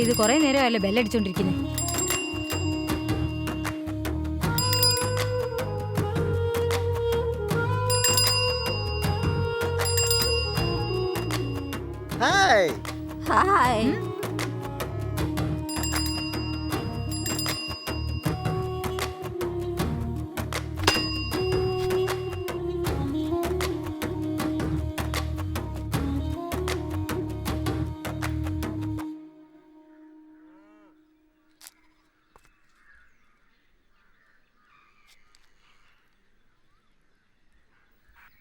ഇത് കുറെ നേരമല്ലേ ബെല്ലടിച്ചോണ്ടിരിക്കുന്നത് hi hi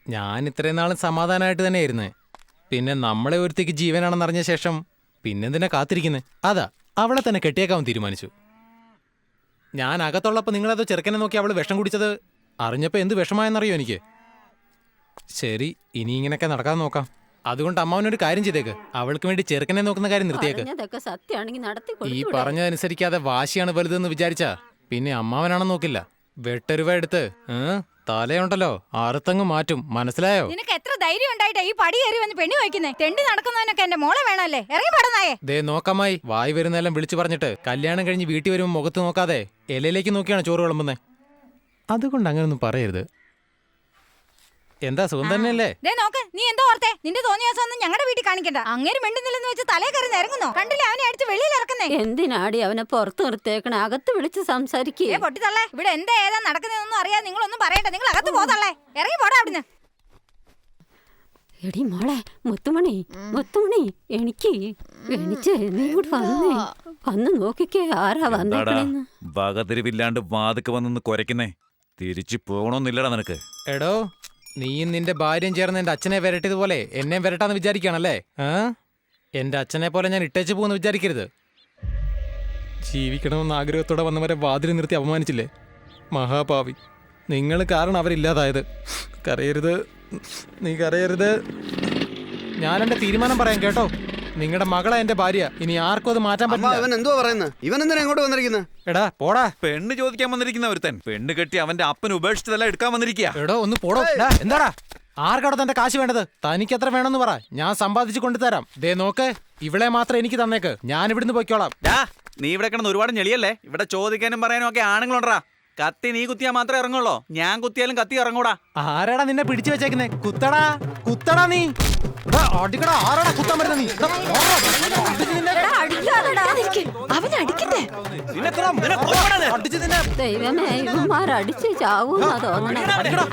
ഞാൻ ഇത്രയും നാളും സമാധാനമായിട്ട് തന്നെ ആയിരുന്നേ പിന്നെ നമ്മളെ ഒരുത്തേക്ക് ജീവനാണെന്നറിഞ്ഞ ശേഷം പിന്നെന്തിനാ കാത്തിരിക്കുന്നത് അതാ അവളെ തന്നെ കെട്ടിയേക്കാൻ തീരുമാനിച്ചു. ഞാൻ അകത്തുള്ളപ്പോൾ നിങ്ങളതോ ചെറുക്കനെ നോക്കി അവൾ വിഷം കുടിച്ചത് അറിഞ്ഞപ്പോൾ എന്ത് വിഷമായെന്നറിയോ എനിക്ക്? ശരി ഇനി ഇങ്ങനെയൊക്കെ നടക്കാൻ നോക്കാം. അതുകൊണ്ട് അമ്മാവനൊരു കാര്യം ചെയ്തേക്ക്. അവൾക്ക് വേണ്ടി ചെറുക്കനെ നോക്കുന്ന കാര്യം നിർത്തിയേക്ക്. ഈ? പറഞ്ഞതനുസരിക്കാതെ വാശിയാണ് വലുതെന്ന് വിചാരിച്ചാ പിന്നെ അമ്മാവനാണെന്ന് നോക്കില്ല. വെട്ടരുവ എടുത്ത് ഏ? തലയുണ്ടല്ലോ. അറുത്തങ്ങ് മാറ്റും. മനസ്സിലായോ? നിനക്ക് എത്ര ധൈര്യം ഉണ്ടായിട്ടാ ഈ പടി കയറി വന്ന് പെണ്ണി വയ്ക്കുന്നേ? തെണ്ടി നടക്കുന്നവനൊക്കെ എന്റെ മോളെ വേണമല്ലേ? ഇറങ്ങി പടനായേ ദേ നോക്കാമായി വായി വരുന്നെല്ലാം വിളിച്ചു പറഞ്ഞിട്ട് കല്യാണം കഴിഞ്ഞ് വീട്ടിൽ വരുമ്പോൾ മുഖത്ത് നോക്കാതെ ഇലയിലേക്ക് നോക്കിയാണ് ചോറ് വിളമ്പുന്നത് അതുകൊണ്ട് അങ്ങനൊന്നും പറയരുത്. എന്താ സുഖം തന്നെയല്ലേ? ദേ നോക്ക്. നീ എന്തോ നിന്റെ തോന്നിയാസം ഒന്നും ഞങ്ങളുടെ വീട്ടിൽ കാണിക്കണ്ട. അങ്ങേര് മിണ്ടുന്നില്ലെന്ന് വെച്ച് തലേ കയറി ഇറങ്ങുന്നോ? കണ്ടില്ലേ അവനെ അടിച്ച് വെളിയിൽ ഇറക്കുന്നേ? എന്തിനാടി അവനെ പുറത്ത് നിർത്തേക്കണേ അകത്ത് വിളിച്ച് സംസാരിക്കേ. പൊട്ടിത്തള്ളേ. ഇവിടെ എന്താ ഏതാ നടക്കുന്നതെന്നൊന്നും അറിയാതെ നിങ്ങളൊന്നും പറയണ്ട. നിങ്ങൾ അകത്ത് പോതള്ളേ ഇറങ്ങി പോടാ അവിടുന്ന്. എടി മോളെ മുത്തുമണി മുത്തുമണി എനിക്ക് എണിച്ച് നീ കൂടെ വന്നേ. വന്ന് നോക്കിക്കേ ആരാ വന്നേക്കണെന്ന്. വകതിരിവില്ലാണ്ട് വാതുക്ക് വന്നു കുരയ്ക്കുന്നേ. തിരിച്ചു പോകണോന്നില്ലടാ നിനക്ക്. എടോ നീയും നിന്റെ ഭാര്യയും ചേർന്ന് എന്റെ അച്ഛനെ വരട്ടിയതുപോലെ എന്നെയും വരട്ടാന്ന് വിചാരിക്കുകയാണല്ലേ? ആ? എന്റെ അച്ഛനെ പോലെ ഞാൻ ഇട്ടേച്ച് പോകുന്നു വിചാരിക്കരുത്. ജീവിക്കണമെന്ന് ആഗ്രഹത്തോടെ വന്നവരെ വാതിൽ നിർത്തി അപമാനിച്ചില്ലേ? മഹാഭാവി നിങ്ങൾ കാരണം അവരില്ലാതായത്. കരയരുത് നീ കരയരുത്. ഞാൻ എന്റെ തീരുമാനം പറയാം കേട്ടോ. നിങ്ങളുടെ മകളെ എന്റെ ഭാര്യ. ഇനി ആർക്കും അത് മാറ്റാൻ പറ്റില്ല. ഇവൻ എന്തോ പറയുന്നത് ഇവൻ എന്തിനാ ഇങ്ങോട്ട് വന്നിരിക്കുന്നത് എടാ പോടാ. പെണ്ണ് ചോദിക്കാൻ വന്നിരിക്കുന്ന ഒരുത്തൻ. പെണ്ണ് കെട്ടി അവന്റെ അപ്പൻ ഉപേക്ഷിച്ചതെല്ലാം എടുക്കാൻ വന്നിരിക്കുക എടോ ഒന്ന് പോടോ. എന്താടാ? ആർക്കടോ തന്റെ കാശ് വേണ്ടത്? തനിക്ക് എത്ര വേണമെന്ന് പറ. ഞാൻ സമ്പാദിച്ചു കൊണ്ടുതരാം. ദേ നോക്ക്. ഇവളെ മാത്രം എനിക്ക് തന്നേക്ക്. ഞാൻ ഇവിടുന്ന് പൊയ്ക്കോളാം. ഡാ നീ ഇവിടെ കിടന്ന് ഒരുപാട് ഞെളിയല്ലേ? ഇവിടെ ചോദിക്കാനും പറയാനും ഒക്കെ ആണുങ്ങളുണ്ടാ. കത്തി നീ കുത്തിയാ മാത്രമേ ഇറങ്ങുള്ളൂ? ഞാൻ കുത്തിയാലും കത്തി ഇറങ്ങൂടാ. ആരാടാ നിന്നെ പിടിച്ചു വെച്ചേക്കുന്നേ? കുത്തടാ. കുത്തടാ നീ. അടിക്കടാ ആരാടാ കുത്താൻ വരുന്നത് നീ എത്ര- നിന്നെ കൊല്ലണത്? അടിച്ച് ദൈവമേ ചാവൂന്നാ തോന്നണേ അടിക്കടാ,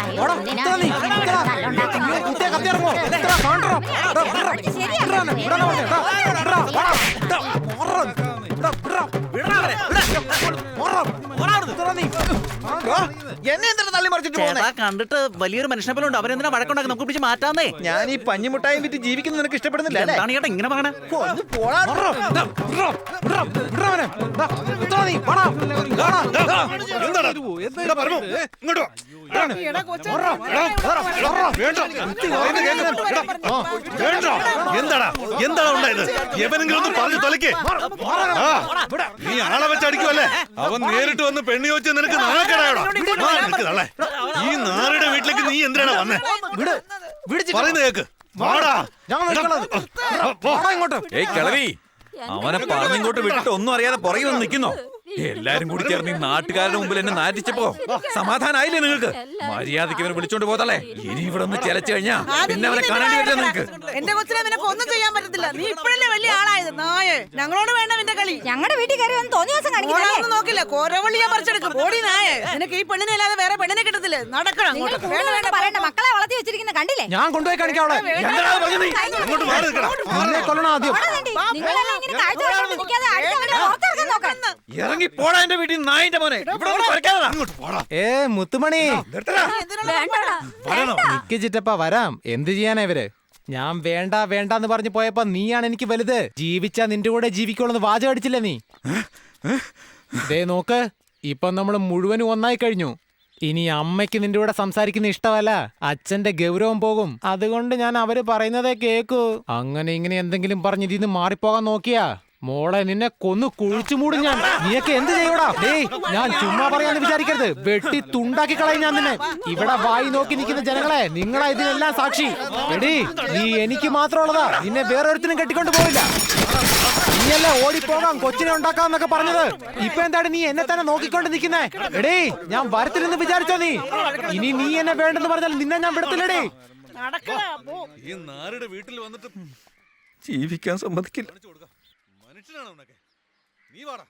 എന്നെ, എന്തിനാ തള്ളി മറിച്ചിട്ട് പോകുന്നേ കണ്ടിട്ട് വലിയൊരു മനുഷ്യനെ പോലെ ഉണ്ട്. അവരെന്തിനാ വഴക്കുണ്ടാക്കി? നമുക്ക് പിടിച്ച് മാറ്റാന്നേ. ഞാൻ ഈ പഞ്ഞിമുട്ടായും വിറ്റ് ജീവിക്കുന്നത് നിനക്ക് ഇഷ്ടപ്പെടുന്നില്ല അല്ലേ? എന്താണ് ചേട്ടാ ഇങ്ങനെ പറയണേ? ഒന്ന് പോടാ. എടാ, വാടാ. വാടാ. എന്താടാ? എന്താടാ ഉണ്ടായത്? എവനെങ്കിലും ഒന്ന് പറഞ്ഞു തൊലക്കേ ആ, നീ ആളെ വെച്ചടിക്കുമല്ലേ അവൻ നേരിട്ട് വന്ന് പെണ്ണ് ചോദിച്ച നിനക്ക് തള്ളേ ഈ നാരുടെ വീട്ടിലേക്ക് നീ എന്തിനാണ് വന്നേ? പറയുന്നത് കേക്ക്. വാടാ. ഇങ്ങോട്ട്. ഏയ് കിളവി. അവനെ പറഞ്ഞിങ്ങോട്ട് വിട്ടിട്ട് ഒന്നും അറിയാതെ പുറകിൽ വന്ന് നിൽക്കുന്നോ? എല്ലാരും കൂടി ചേർന്ന് ഈ നാട്ടുകാരുടെ മുമ്പിൽ എന്നെ നാറ്റിച്ചപ്പോ സമാധാനായില്ലേ നിങ്ങൾക്ക്? മര്യാദയ്ക്ക് ഇവനെ വിളിച്ചോണ്ട് പോതല്ലേ ഇനി ഇവിടെ ഒന്ന് ചെലച്ചു കഴിഞ്ഞാ പിന്നെ അവനെ കാണേണ്ടി വരില്ല നിങ്ങൾക്ക് എന്റെ കൊച്ചിനെ നിനക്ക് ഒന്നും ചെയ്യാൻ പറ്റത്തില്ല. നീ ഇപ്പോഴല്ലേ വലിയ ആളായത്? നായേ ഞങ്ങളോട് വേണ്ട നിന്റെ കളി. ഞങ്ങളുടെ വീട്ടിൽ കയറി വന്ന് തോന്നിയ ദിവസം കാണിക്കുന്നല്ലേ ഒന്നും നോക്കില്ല. കൊരവള്ളിയെ ഞാൻ പറിച്ചെടുക്കും. ഓടി നായേ നിനക്ക് ഈ പെണ്ണിനെ അല്ലാതെ വേറെ പെണ്ണിനെ കിട്ടത്തില്ല. നടക്കണം അങ്ങോട്ട്. വേണ്ട വേണ്ട പറയണ്ട. മക്കളെ വളർത്തി വെച്ചിരിക്കുന്ന കണ്ടില്ലേ? ഞാൻ കൊണ്ടുപോയി കാണിക്കാം അവളെ. കൊല്ലണം ആദ്യം. നിങ്ങളെല്ലാം ഇങ്ങനെ കാഴ്ച ഇറങ്ങി പോടാ എന്റെ വീട്ടിൽ നായിന്റെ മോനെ. ഏ മുത്തുമണി. നിക്ക് ചിറ്റപ്പ വരാം. എന്ത് ചെയ്യാനാ ഇവർ? ഞാൻ വേണ്ട വേണ്ടെന്ന് പറഞ്ഞു പോയപ്പോ നീയാണ് എനിക്ക് വലുത്. ജീവിച്ചാ നിന്റെ കൂടെ ജീവിക്കുള്ളൂ വാചകം അടിച്ചില്ല നീ? ദേ നോക്ക്. ഇപ്പൊ നമ്മൾ മുഴുവനും ഒന്നായി കഴിഞ്ഞു. ഇനി അമ്മയ്ക്ക് നിന്റെ കൂടെ സംസാരിക്കുന്ന ഇഷ്ടമല്ല. അച്ഛന്റെ ഗൗരവം പോകും. അതുകൊണ്ട് ഞാൻ അവർ പറയുന്നതേ കേക്കൂ. അങ്ങനെ ഇങ്ങനെ എന്തെങ്കിലും പറഞ്ഞ് ഇതിന്ന് മാറിപ്പോകാൻ നോക്കിയാ? മോളെ നിന്നെ കൊന്നു കുഴിച്ചു മൂടും ഞാൻ. നീയൊക്കെ എന്ത് ചെയ്യൂടാ? ഡേയ് ഞാൻ ചുമ്മാ പറയാന്ന് വിചാരിക്കരുത്. വെട്ടി തുണ്ടാക്കി കളയും ഞാൻ നിന്നെ. ഇവിടെ വായി നോക്കി നിൽക്കുന്ന ജനങ്ങളെ നിങ്ങളാ ഇതിനെല്ലാം സാക്ഷി. എടി നീ എനിക്ക് മാത്രമുള്ളതാ. നിന്നെ വേറൊരുത്തിനും കെട്ടിക്കൊണ്ട് പോവില്ല. നീയല്ലേ ഓടിപ്പോകാം കൊച്ചിനെ ഉണ്ടാക്കാന്നൊക്കെ പറഞ്ഞത്. ഇപ്പൊ എന്താണ് നീ എന്നെ തന്നെ നോക്കിക്കൊണ്ട് നിൽക്കുന്നേ? എടേ ഞാൻ വരത്തില്ലെന്ന് വിചാരിച്ചോ നീ? ഇനി നീ എന്നെ വേണ്ടെന്ന് പറഞ്ഞാൽ നിന്നെ ഞാൻ വിടത്തില്ലടേ. നടക്കടാ ഈ നാരുടെ വീട്ടിൽ വന്നിട്ട് ജീവിക്കാൻ സമ്മതിക്കില്ല. മനുഷ്യനാണോ ഉനക്ക്? നീ വാടാ.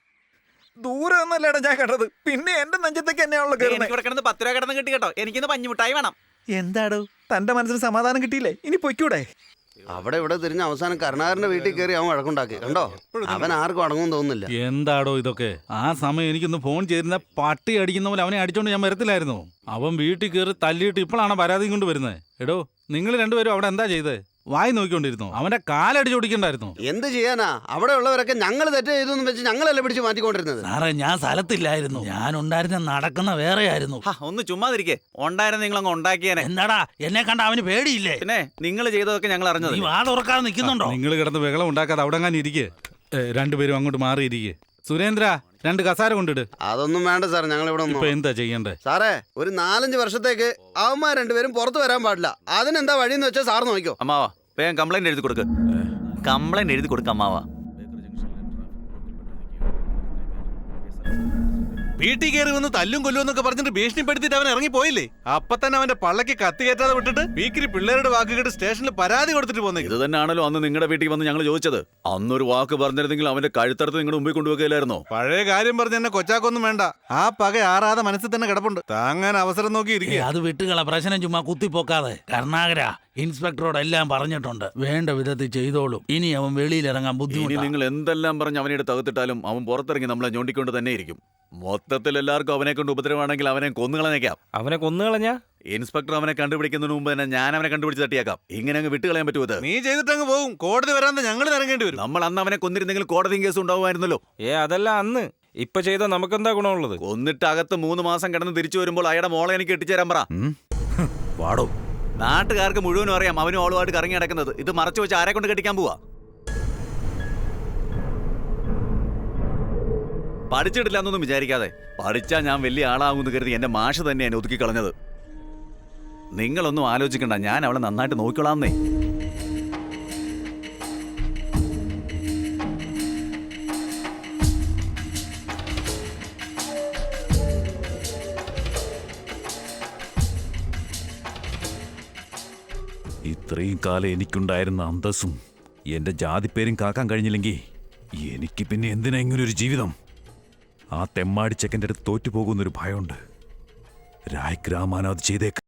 ദൂരെ ഒന്നല്ലേടാ ഞാൻ കണ്ടത്. പിന്നെ എന്റെ നെഞ്ചത്തേക്ക് എന്നെയാണല്ലോ എനിക്ക് ഇവിടെ കിടന്ന് പത്ത് രൂപ കിടന്ന് കിട്ടി കേട്ടോ. എനിക്കിന്ന് പഞ്ഞുമിട്ടായി വേണം. എന്താടോ? തന്റെ മനസ്സിന് സമാധാനം കിട്ടിയില്ലേ? ഇനി പൊയ്ക്കൂടെ? അവിടെ ഇവിടെ തിരിഞ്ഞ അവസാനം കരുണാകരന്റെ വീട്ടിൽ കയറി അവൻ വഴക്കുണ്ടാക്കി. കണ്ടോ? അവൻ ആർക്കും അടങ്ങും തോന്നുന്നില്ല. എന്താടോ ഇതൊക്കെ? ആ സമയം എനിക്കൊന്ന് ഫോൺ ചെയ്തിരുന്ന പട്ടി അടിക്കുന്ന പോലെ അവനെ അടിച്ചോണ്ട് ഞാൻ വരത്തില്ലായിരുന്നു. അവൻ വീട്ടിൽ കയറി തല്ലിയിട്ട് ഇപ്പോഴാണ് പരാതി കൊണ്ട് വരുന്നത് എടോ നിങ്ങൾ രണ്ടുപേരും അവിടെ എന്താ ചെയ്തത് വായി നോക്കിക്കൊണ്ടിരുന്നു. അവന്റെ കാലടിച്ച് ഓടിക്കണ്ടായിരുന്നു. എന്ത് ചെയ്യാനാ? അവിടെ ഉള്ളവരൊക്കെ ഞങ്ങൾ തെറ്റ് ചെയ്തു വെച്ച് ഞങ്ങളല്ലേ പിടിച്ച് മാറ്റിക്കൊണ്ടിരുന്നത്? സാറേ ഞാൻ സ്ഥലത്തില്ലായിരുന്നു. ഞാൻ ഉണ്ടായിരുന്ന നടക്കുന്ന വേറെ ആയിരുന്നു ഹാ, ഒന്ന് ചുമ്മാതിരിക്കേ. ഉണ്ടായിരുന്ന നിങ്ങൾ അങ്ങ് ഉണ്ടാക്കിയേനെ. എന്താടാ? എന്നെ കണ്ട അവന് പേടിയില്ലേ? പിന്നെ നിങ്ങൾ ചെയ്തതൊക്കെ ഞങ്ങൾ അറിഞ്ഞത് നീ വാ തുറക്കാതെ നിൽക്കുന്നുണ്ടോ? നിങ്ങൾ കിടന്ന് ബഹളം ഉണ്ടാക്കാതെ അവിടെ അങ്ങനെ ഇരിക്കേ രണ്ടുപേരും അങ്ങോട്ട് മാറിയിരിക്കേ. സുരേന്ദ്ര രണ്ട് കസാര കൊണ്ടിട്. അതൊന്നും വേണ്ട സാർ ഞങ്ങൾ ഇവിടെ ഇപ്പൊ എന്താ ചെയ്യണ്ടേ? സാറേ ഒരു നാലഞ്ച് വർഷത്തേക്ക് അവന്മാർ രണ്ടുപേരും പുറത്തു വരാൻ പാടില്ല. അതിനെന്താ വഴിയെന്ന് വെച്ചാൽ സാർ നോക്കിയോ അമ്മാവാ വേഗം കംപ്ലൈന്റ് എഴുതി കൊടുക്ക്. കംപ്ലൈന്റ് എഴുതി കൊടുക്ക അമ്മാവാ. വീട്ടിൽ കയറി വന്ന് തല്ലും കൊല്ലും എന്നൊക്കെ പറഞ്ഞിട്ട് ഭീഷണിപ്പെടുത്തിട്ട് അവൻ ഇറങ്ങി പോയില്ലേ അപ്പൊ തന്നെ അവന്റെ പള്ളക്ക് കത്തി കയറ്റാതെ വിട്ടിട്ട് വീക്കിരി പിള്ളേരുടെ വാക്ക് കേട്ട് സ്റ്റേഷനിൽ പരാതി കൊടുത്തിട്ട് പോന്നെ. ഇത് തന്നെയാണല്ലോ അന്ന് നിങ്ങളുടെ വീട്ടിൽ വന്ന് ഞങ്ങൾ ചോദിച്ചത്. അന്നൊരു വാക്ക് പറഞ്ഞിരുന്നെങ്കിൽ അവന്റെ കഴുത്തറുത്ത് നിങ്ങളുടെ മുമ്പിൽ കൊണ്ടുവെക്കില്ലായിരുന്നോ പഴയ കാര്യം പറഞ്ഞ എന്നെ കൊച്ചാക്കൊന്നും വേണ്ട. ആ പക ആറാതെ മനസ്സിൽ തന്നെ കിടപ്പുണ്ട്. താങ്ങാൻ അവസരം നോക്കി ഇരിക്കുക. അത് വിട്ടുകള പ്രശ്നം ചുമ്മാ കുത്തിപ്പോക്കാതെ. കർണാകര ഇൻസ്പെക്ടറോട് എല്ലാം പറഞ്ഞിട്ടുണ്ട്. വേണ്ട വിധത്തിൽ ചെയ്തോളും. ഇനി അവൻ വെളിയിൽ ഇറങ്ങാൻ ഇനി നിങ്ങൾ എന്തെല്ലാം പറഞ്ഞ് അവനെ തകത്തിട്ടാലും അകത്തിട്ടാലും അവൻ പുറത്തിറങ്ങി നമ്മളെ ഞോണ്ടിക്കൊണ്ട് തന്നെ ഇരിക്കും. മൊത്തത്തിൽ എല്ലാവർക്കും അവനെ കൊണ്ട് ഉപദ്രവമാണെങ്കിൽ അവനെ കൊന്നുകളഞ്ഞേക്കാം അവനെ കൊന്നുകളഞ്ഞ ഇൻസ്പെക്ടർ അവനെ കണ്ടുപിടിക്കുന്നതിന് മുമ്പ് തന്നെ ഞാൻ അവനെ കണ്ടുപിടിച്ച് തട്ടിയാക്കാം. ഇങ്ങനെ അങ്ങ് വിട്ടുകളയാൻ പറ്റുമോ ഇത്? നീ ചെയ്തിട്ടങ്ങ് പോകും കോടതി വരാൻ ഞങ്ങൾ ഇറങ്ങേണ്ടി വരും. നമ്മൾ അന്ന് അവനെ കൊന്നിരുന്നെങ്കിൽ കോടതി കേസ് ഉണ്ടാവുമായിരുന്നല്ലോ. ഏ അതല്ല അന്ന്. ഇപ്പൊ ചെയ്ത നമുക്കെന്താ ഗുണമുള്ളത്? കൊന്നിട്ട് അകത്ത് മൂന്ന് മാസം കിടന്ന് തിരിച്ചു വരുമ്പോൾ അയാളുടെ മോളെ എനിക്ക് എത്തിച്ചേരാൻ പറ. വാടോ. നാട്ടുകാർക്ക് മുഴുവനും അറിയാം അവനും ആളുമായിട്ട് കറങ്ങി നടക്കുന്നത്. ഇത് മറച്ചു വെച്ച് ആരെ കൊണ്ട് കെട്ടിക്കാൻ പോവാ? പഠിച്ചിട്ടില്ല എന്നൊന്നും വിചാരിക്കാതെ. പഠിച്ചാൽ ഞാൻ വലിയ ആളാകുമെന്ന് കരുതി എന്റെ മാഷ് തന്നെ എന്നെ ഒതുക്കി കളഞ്ഞത്. നിങ്ങളൊന്നും ആലോചിക്കണ്ട ഞാൻ അവളെ നന്നായിട്ട് നോക്കിക്കൊള്ളാന്നേ ഇത്രയും കാലം എനിക്കുണ്ടായിരുന്ന അന്തസ്സും എന്റെ ജാതിപ്പേരും കാക്കാൻ കഴിഞ്ഞില്ലെങ്കിൽ എനിക്ക് പിന്നെ എന്തിനാ ഇങ്ങനൊരു ജീവിതം? ആ തെമ്മാടി ചെക്കന്റെ അടുത്ത് തോറ്റുപോകുന്നൊരു ഭയമുണ്ട്. രായ്ക്ക് രാമാനോ അത് ചെയ്തേക്ക്.